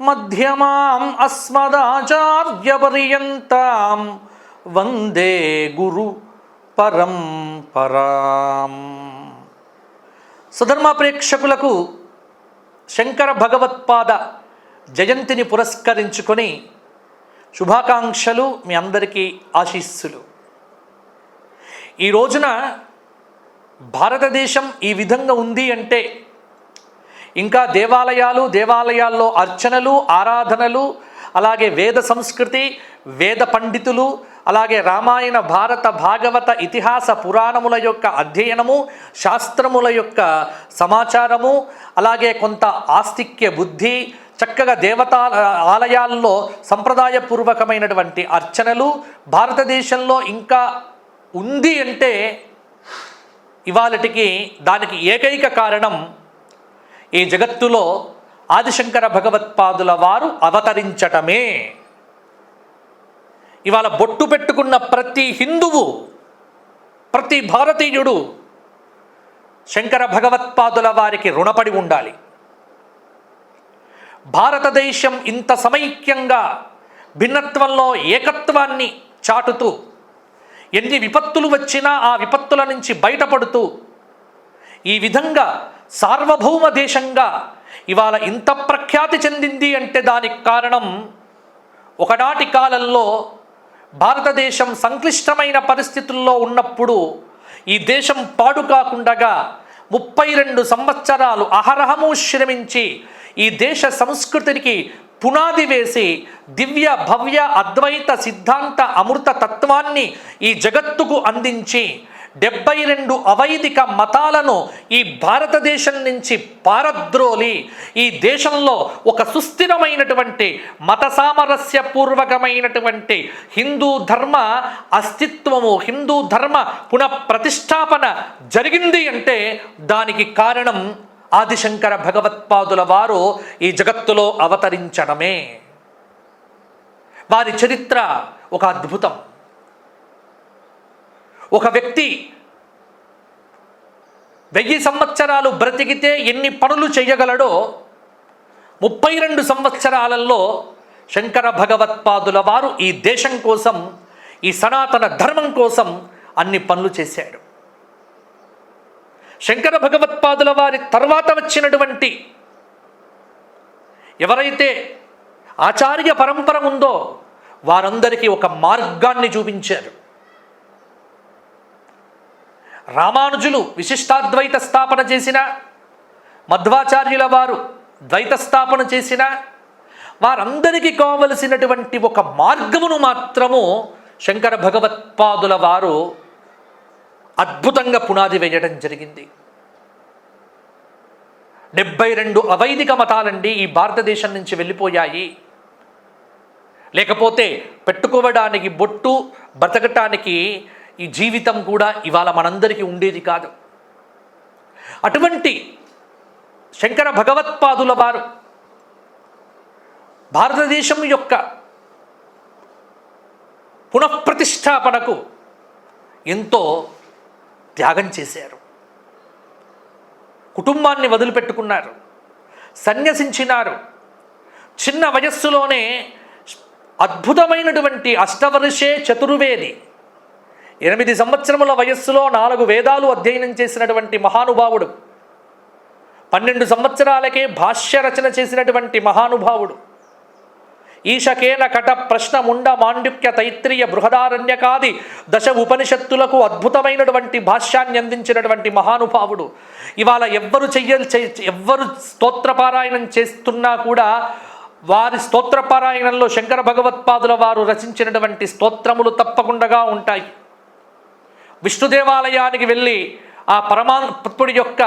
మధ్యమాం అస్మదాచార్యపర్యంతం వందే గురు పరంపరాం సుధర్మ ప్రేక్షకులకు శంకర భగవత్పాద జయంతిని పురస్కరించుకొని శుభాకాంక్షలు మీ అందరికీ ఆశీస్సులు. ఈ రోజున భారతదేశం ఈ విధంగా ఉంది అంటే ఇంకా దేవాలయాలు దేవాలయాల్లో అర్చనలు ఆరాధనలు అలాగే వేద సంస్కృతి వేద పండితులు అలాగే రామాయణ భారత భాగవత ఇతిహాస పురాణముల యొక్క అధ్యయనము శాస్త్రముల యొక్క సమాచారము అలాగే కొంత ఆస్తిక్య బుద్ధి చక్కగా దేవతా ఆలయాల్లో సంప్రదాయపూర్వకమైనటువంటి అర్చనలు భారతదేశంలో ఇంకా ఉంది అంటే ఇవాళటికి దానికి ఏకైక కారణం ఈ జగత్తులో ఆదిశంకర భగవత్పాదుల వారు అవతరించటమే. ఇవాళ బొట్టు పెట్టుకున్న ప్రతి హిందువు ప్రతి భారతీయుడు శంకర భగవత్పాదుల వారికి రుణపడి ఉండాలి. భారతదేశం ఇంత సమైక్యంగా భిన్నత్వంలో ఏకత్వాన్ని చాటుతూ ఎన్ని విపత్తులు వచ్చినా ఆ విపత్తుల నుంచి బయటపడుతూ ఈ విధంగా సార్వభౌమ దేశంగా ఇవాళ ఇంత ప్రఖ్యాతి చెందింది అంటే దానికి కారణం ఒకనాటి కాలంలో భారతదేశం సంక్లిష్టమైన పరిస్థితుల్లో ఉన్నప్పుడు ఈ దేశం పాడు కాకుండగా ముప్పై రెండు సంవత్సరాలు అహరహము శ్రమించి ఈ దేశ సంస్కృతికి పునాది వేసి దివ్య భవ్య అద్వైత సిద్ధాంత అమృత తత్వాన్ని ఈ జగత్తుకు అందించి డెబ్బై రెండు అవైదిక మతాలను ఈ భారతదేశం నుంచి పారద్రోలి ఈ దేశంలో ఒక సుస్థిరమైనటువంటి మత సామరస్య పూర్వకమైనటువంటి హిందూ ధర్మ అస్తిత్వము హిందూ ధర్మ పునఃప్రతిష్టాపన జరిగింది అంటే దానికి కారణం ఆదిశంకర భగవత్పాదుల వారు ఈ జగత్తులో అవతరించడమే. వారి చరిత్ర ఒక అద్భుతం. ఒక వ్యక్తి వెయ్యి సంవత్సరాలు బ్రతికితే ఎన్ని పనులు చేయగలడో ముప్పై రెండు సంవత్సరాలలో శంకర భగవత్పాదుల వారు ఈ దేశం కోసం ఈ సనాతన ధర్మం కోసం అన్ని పనులు చేశాడు శంకర భగవత్పాదుల వారి తర్వాత వచ్చినటువంటి ఎవరైతే ఆచార్య పరంపర ఉందో వారందరికీ ఒక మార్గాన్ని చూపించారు. రామానుజులు విశిష్టాద్వైత స్థాపన చేసిన మధ్వాచార్యుల వారు ద్వైత స్థాపన చేసిన వారందరికీ కావలసినటువంటి ఒక మార్గమును మాత్రము శంకర భగవత్పాదుల వారు అద్భుతంగా పునాది వేయడం జరిగింది. డెబ్బై రెండు అవైదిక మతాలండి ఈ భారతదేశం నుంచి వెళ్ళిపోయాయి. లేకపోతే పెట్టుకోవడానికి బొట్టు బ్రతకటానికి ఈ జీవితం కూడా ఇవాళ మనందరికీ ఉండేది కాదు. అటువంటి శంకర భగవత్పాదుల వారు భారతదేశం యొక్క పునఃప్రతిష్టాపనకు ఎంతో త్యాగం చేశారు. కుటుంబాన్ని వదిలిపెట్టుకున్నారు. సన్యసించినారు. చిన్న వయస్సులోనే అద్భుతమైనటువంటి అష్టవర్షే చతుర్వేది ఎనిమిది సంవత్సరముల వయస్సులో నాలుగు వేదాలు అధ్యయనం చేసినటువంటి మహానుభావుడు. పన్నెండు సంవత్సరాలకే భాష్య రచన చేసినటువంటి మహానుభావుడు. ఈశకేన కట ప్రశ్న ముండ తైత్రీయ బృహదారణ్యకాది దశ ఉపనిషత్తులకు అద్భుతమైనటువంటి భాష్యాన్ని అందించినటువంటి మహానుభావుడు. ఇవాళ ఎవ్వరు చెయ్య ఎవ్వరు స్తోత్రపారాయణం చేస్తున్నా కూడా వారి స్తోత్రపారాయణంలో శంకర భగవత్పాదుల వారు రచించినటువంటి స్తోత్రములు తప్పకుండా ఉంటాయి. విష్ణు దేవాలయానికి వెళ్ళి ఆ పరమాత్ముడి యొక్క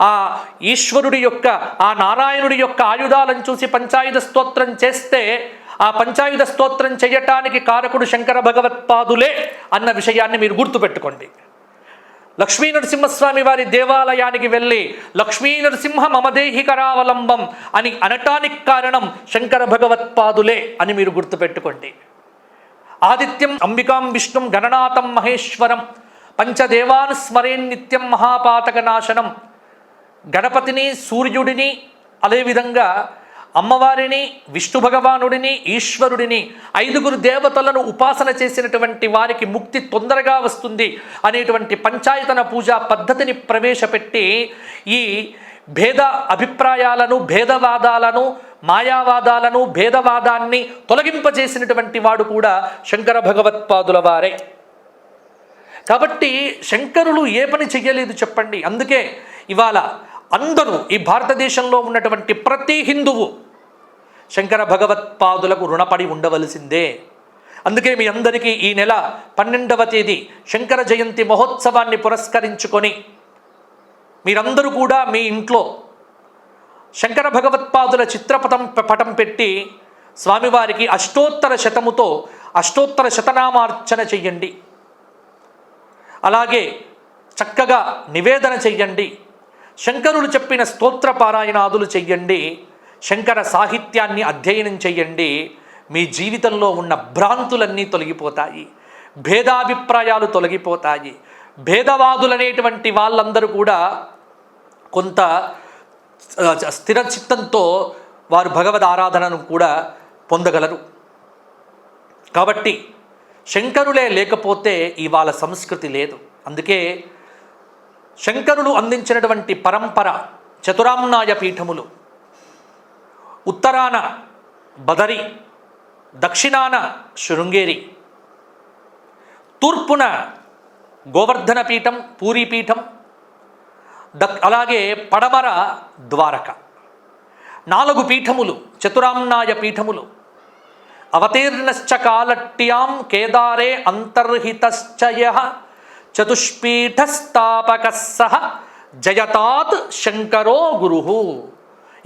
ఆ ఈశ్వరుడి యొక్క ఆ నారాయణుడి యొక్క ఆయుధాలను చూసి పంచాయుధ స్తోత్రం చేస్తే ఆ పంచాయుధ స్తోత్రం చేయటానికి కారకుడు శంకర భగవత్పాదులే అన్న విషయాన్ని మీరు గుర్తుపెట్టుకోండి. లక్ష్మీ నరసింహస్వామి వారి దేవాలయానికి వెళ్ళి లక్ష్మీ నరసింహ మమదేహి కరావలంబం అని అనటానికి కారణం శంకర భగవత్పాదులే అని మీరు గుర్తుపెట్టుకోండి. ఆదిత్యం అంబికాం విష్ణుం గణనాథం మహేశ్వరం పంచదేవాన్ స్మరేన్ నిత్యం మహాపాతక నాశనం గణపతిని సూర్యుడిని అదేవిధంగా అమ్మవారిని విష్ణు భగవానుడిని ఈశ్వరుడిని ఐదుగురు దేవతలను ఉపాసన చేసినటువంటి వారికి ముక్తి తొందరగా వస్తుంది అనేటువంటి పంచాయతన పూజా పద్ధతిని ప్రవేశపెట్టి ఈ భేద అభిప్రాయాలను భేదవాదాలను మాయావాదాలను భేదవాదాన్ని తొలగింపజేసినటువంటి వాడు కూడా శంకర భగవత్పాదుల వారే. కాబట్టి శంకరులు ఏ పని చెయ్యలేదు చెప్పండి. అందుకే ఇవాళ అందరూ ఈ భారతదేశంలో ఉన్నటువంటి ప్రతి హిందువు శంకర భగవత్పాదులకు రుణపడి ఉండవలసిందే. అందుకే మీ అందరికీ ఈ నెల పన్నెండవ తేదీ శంకర జయంతి మహోత్సవాన్ని పురస్కరించుకొని మీరందరూ కూడా మీ ఇంట్లో శంకర భగవత్పాదుల చిత్రపటం పటం పెట్టి స్వామివారికి అష్టోత్తర శతముతో అష్టోత్తర శతనామార్చన చెయ్యండి. అలాగే చక్కగా నివేదన చెయ్యండి. శంకరులు చెప్పిన స్తోత్ర పారాయణాదులు చెయ్యండి. శంకర సాహిత్యాన్ని అధ్యయనం చెయ్యండి. మీ జీవితంలో ఉన్న భ్రాంతులన్నీ తొలగిపోతాయి. భేదాభిప్రాయాలు తొలగిపోతాయి. భేదవాదులనేటువంటి వాళ్ళందరూ కూడా కొంత స్థిరచిత్తంతో స్థిర చిత్తంతో వారు భగవద్ ఆరాధనను కూడా పొందగలరు. కాబట్టి శంకరులే లేకపోతే ఇవాళ సంస్కృతి లేదు. అందుకే శంకరులు అందించినటువంటి పరంపర చతురామ్నాయ పీఠములు ఉత్తరాన బదరి దక్షిణాన శృంగేరి తూర్పున గోవర్ధన పీఠం పూరీ పీఠం దక్ అలాగే పడమర ద్వారక. నాలుగు పీఠములు చతురామ్నాయ పీఠములు అవతీర్ణశ్చ కాలట్యాం కేదారే అంతర్హితశ్చయ చతుష్పీఠస్థాపక సహ జయతాత్ శంకరో గురు.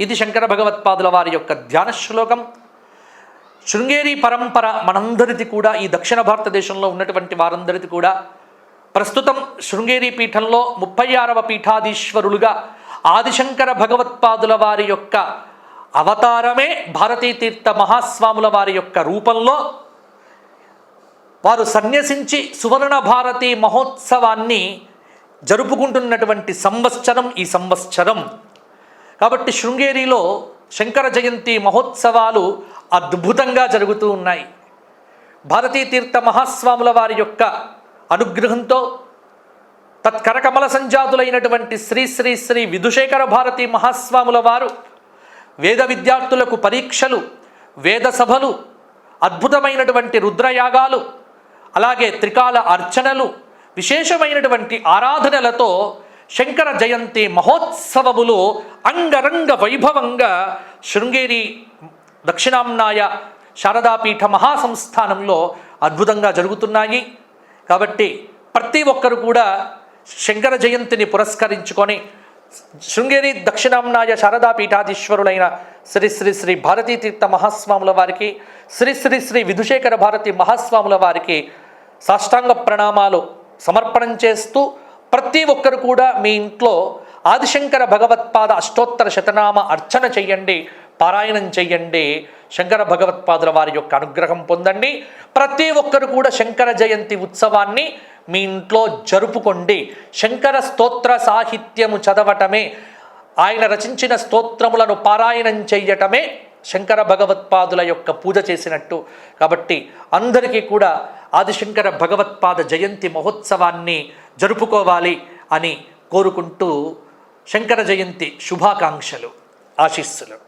ఇది శంకర భగవత్పాదుల వారి యొక్క ధ్యాన శ్లోకం. శృంగేరి పరంపర మనందరిది కూడా ఈ దక్షిణ భారతదేశంలో ఉన్నటువంటి వారందరిది కూడా. ప్రస్తుతం శృంగేరి పీఠంలో ముప్పై ఆరవ పీఠాధీశ్వరులుగా ఆదిశంకర భగవత్పాదుల వారి యొక్క అవతారమే భారతీ తీర్థ మహాస్వాముల వారి యొక్క రూపంలో వారు సన్యసించి సువర్ణ భారతి మహోత్సవాన్ని జరుపుకుంటున్నటువంటి సంవత్సరం ఈ సంవత్సరం. కాబట్టి శృంగేరిలో శంకర జయంతి మహోత్సవాలు అద్భుతంగా జరుగుతూ ఉన్నాయి. భారతీ తీర్థ మహాస్వాముల వారి యొక్క అనుగ్రహంతో తత్కరకమల సంజాతులైనటువంటి శ్రీ శ్రీ శ్రీ విధుశేఖర భారతి మహాస్వాముల వారు వేద విద్యార్థులకు పరీక్షలు వేద సభలు అద్భుతమైనటువంటి రుద్రయాగాలు అలాగే త్రికాల అర్చనలు విశేషమైనటువంటి ఆరాధనలతో శంకర జయంతి మహోత్సవములు అంగరంగ వైభవంగా శృంగేరి దక్షిణాంనాయ శారదాపీఠ మహాసంస్థానంలో అద్భుతంగా జరుగుతున్నాయి. కాబట్టి ప్రతి ఒక్కరు కూడా శంకర జయంతిని పురస్కరించుకొని శృంగేరి దక్షిణాంనాయ శారదాపీఠాధీశ్వరులైన శ్రీ శ్రీ శ్రీ భారతీ తీర్థ మహాస్వాముల వారికి శ్రీ శ్రీ శ్రీ విధుశేఖర భారతి మహాస్వాముల వారికి సాష్టాంగ ప్రణామాలు సమర్పణం చేస్తూ ప్రతి ఒక్కరు కూడా మీ ఇంట్లో ఆదిశంకర భగవత్పాద అష్టోత్తర శతనామ అర్చన చెయ్యండి పారాయణం చెయ్యండి శంకర భగవత్పాదుల వారి యొక్క అనుగ్రహం పొందండి. ప్రతి ఒక్కరు కూడా శంకర జయంతి ఉత్సవాన్ని మీ ఇంట్లో జరుపుకోండి. శంకర స్తోత్ర సాహిత్యము చదవటమే ఆయన రచించిన స్తోత్రములను పారాయణం చెయ్యటమే శంకర భగవత్పాదుల యొక్క పూజ చేసినట్టు. కాబట్టి అందరికీ కూడా ఆదిశంకర భగవత్పాద జయంతి మహోత్సవాన్ని జరుపుకోవాలి అని కోరుకుంటూ శంకర జయంతి శుభాకాంక్షలు ఆశీస్సులు.